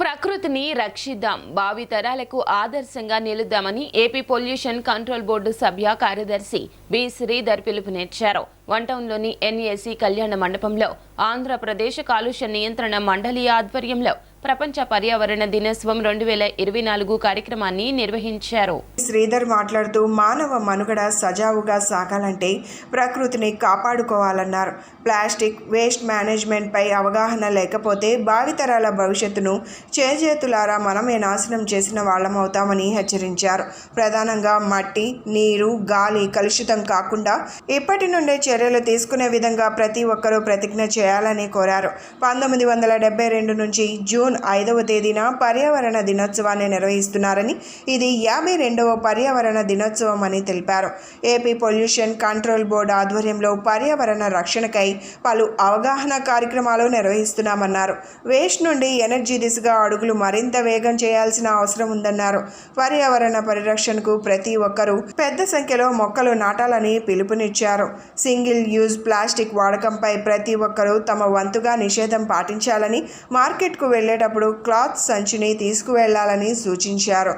ప్రకృతిని రక్షిద్దాం. భావితరాలకు ఆదర్శంగా నిలుద్దామని ఏపీ పొల్యూషన్ కంట్రోల్ బోర్డు సభ్య కార్యదర్శి బి. శ్రీధర్ పిలుపునిచ్చారు. వన్టౌన్లోని ఎన్ఏసి కళ్యాణ మండపంలో ఆంధ్రప్రదేశ్ కాలుష్య నియంత్రణ మండలి ఆధ్వర్యంలో ప్రపంచ పర్యావరణ దినోత్సవం రెండు వేల ఇరవై నాలుగు కార్యక్రమాన్ని నిర్వహించారు. శ్రీధర్ మాట్లాడుతూ మానవ మనుగడ సజావుగా సాగాలంటే ప్రకృతిని కాపాడుకోవాలన్నారు. ప్లాస్టిక్ వేస్ట్ మేనేజ్మెంట్పై అవగాహన లేకపోతే భావితరాల భవిష్యత్తును చేజేతులారా మనమే నాశనం చేసిన వాళ్ళమవుతామని హెచ్చరించారు. ప్రధానంగా మట్టి నీరు గాలి కలుషితం కాకుండా ఇప్పటి నుండే చర్యలు తీసుకునే విధంగా ప్రతి ఒక్కరూ ప్రతిజ్ఞ చేయాలని కోరారు. పంతొమ్మిది వందల డెబ్బై రెండు నుంచి జూన్ ఐదవ తేదీన పర్యావరణ దినోత్సవాన్ని నిర్వహిస్తున్నారని ఇది యాభై రెండవ పర్యావరణ దినోత్సవం అని తెలిపారు. ఏపీ పొల్యూషన్ కంట్రోల్ బోర్డు ఆధ్వర్యంలో పర్యావరణ రక్షణకై పలు అవగాహన కార్యక్రమాలు నిర్వహిస్తున్నామన్నారు. వేస్ట్ నుండి ఎనర్జీ దిశగా అడుగులు మరింత వేగం చేయాల్సిన అవసరం ఉందన్నారు. పర్యావరణ పరిరక్షణకు ప్రతి ఒక్కరూ పెద్ద సంఖ్యలో మొక్కలు నాటాలని పిలుపునిచ్చారు. సింగిల్ యూజ్ ప్లాస్టిక్ వాడకంపై ప్రతి ఒక్కరూ తమ వంతుగా నిషేధం పాటించాలని మార్కెట్కు వెళ్ళేటప్పుడు క్లాత్ సంచిని తీసుకువెళ్ళాలని సూచించారు.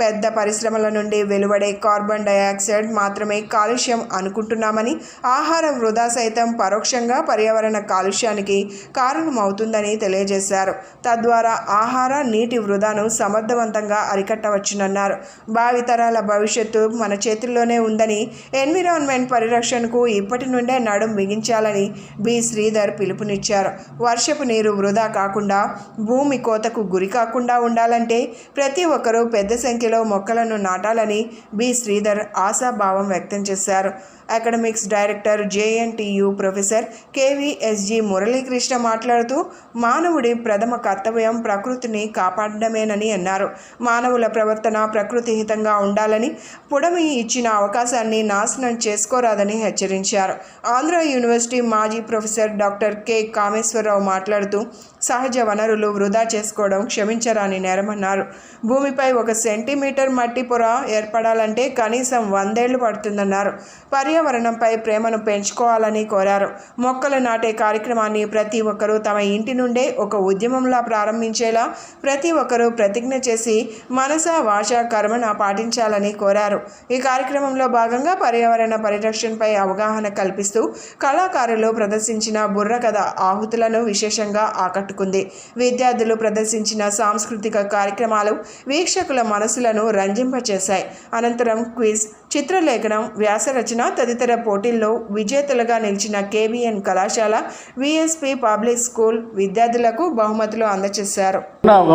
పెద్ద పరిశ్రమల నుండి వెలువడే కార్బన్ డయాక్సైడ్ మాత్రమే కాలుష్యం అనుకుంటున్నామని ఆహారం వృధా సైతం పరోక్షంగా పర్యావరణ కాలుష్యానికి కారణమవుతుందని తెలియజేశారు. తద్వారా ఆహార నీటి వృధాను సమర్థవంతంగా అరికట్టవచ్చునన్నారు. భావితరాల భవిష్యత్తు మన చేతుల్లోనే ఉందని ఎన్విరాన్మెంట్ పరిరక్షణకు ఇప్పటి నుండే నడుం బిగించాలని బి. శ్రీధర్ పిలుపునిచ్చారు. వర్షపు నీరు వృధా కాకుండా భూమి కోతకు గురి కాకుండా ఉండాలంటే ప్రతి ఒక్కరూ పెద్ద సంఖ్యలో మొక్కలను నాటాలని బి. శ్రీధర్ ఆశాభావం వ్యక్తం చేశారు. Academics director JNTU professor KVSG Muralikrishna మాట్లాడుతూ మానవుడి ప్రథమ కర్తవ్యం ప్రకృతిని కాపాడమేనని అన్నారు. మానవుల ప్రవర్తన ప్రకృతి హితంగా ఉండాలని పుడమి ఇచ్చిన అవకాశాన్ని నాశనం చేసుకోరాదని హెచ్చరించారు. ఆంధ్ర యూనివర్సిటీ మాజీ ప్రొఫెసర్ డాక్టర్ కె. కామేశ్వరరావు మాట్లాడుతూ సహజ వనరులు వృధా చేసుకోవడం క్షమించరాని నేరమన్నారు భూమిపై ఒక సెంటీమీటర్ మట్టి పొర ఏర్పడాలంటే కనీసం వందేళ్ళు పడుతుందన్నారు. పర్యావరణంపై ప్రేమను పెంచుకోవాలని కోరారు. మొక్కలు నాటే కార్యక్రమాన్ని ప్రతి ఒక్కరూ తమ ఇంటి నుండే ఒక ఉద్యమంలా ప్రారంభించేలా ప్రతి ఒక్కరూ ప్రతిజ్ఞ చేసి మనస వాచ కర్మన పాటించాలని కోరారు. ఈ కార్యక్రమంలో భాగంగా పర్యావరణ పరిరక్షణపై అవగాహన కల్పిస్తూ కళాకారులు ప్రదర్శించిన బుర్రకథ ఆహుతులను విశేషంగా ఆకట్టుకుంది విద్యార్థులు ప్రదర్శించిన సాంస్కృతిక కార్యక్రమాలు వీక్షకుల మనసులను రంజింపచేశాయి. అనంతరం క్విజ్ చిత్రలేఖనం వ్యాసరచన తదితర పోటీల్లో విజేతలుగా నిలిచిన కేవీఎన్ కళాశాల విఎస్పి పబ్లిక్ స్కూల్ విద్యార్థులకు బహుమతులు అందజేశారు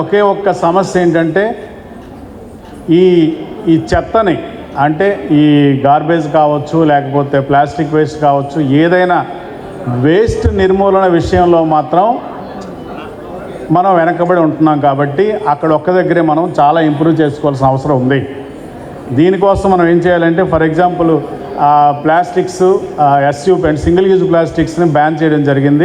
ఒకే ఒక్క సమస్య ఏంటంటే ఈ ఈ చెత్తని అంటే ఈ గార్బేజ్ కావచ్చు లేకపోతే ప్లాస్టిక్ వేస్ట్ కావచ్చు ఏదైనా వేస్ట్ నిర్మూలన విషయంలో మాత్రం మనం వెనకబడి ఉంటున్నాం కాబట్టి అక్కడ ఒక్క దగ్గరే మనం చాలా ఇంప్రూవ్ చేసుకోవాల్సిన అవసరం ఉంది. దీనికోసం మనం ఏం చేయాలంటే for example plastics SU and single use ప్లాస్టిక్స్ని ban చేయడం జరిగింది.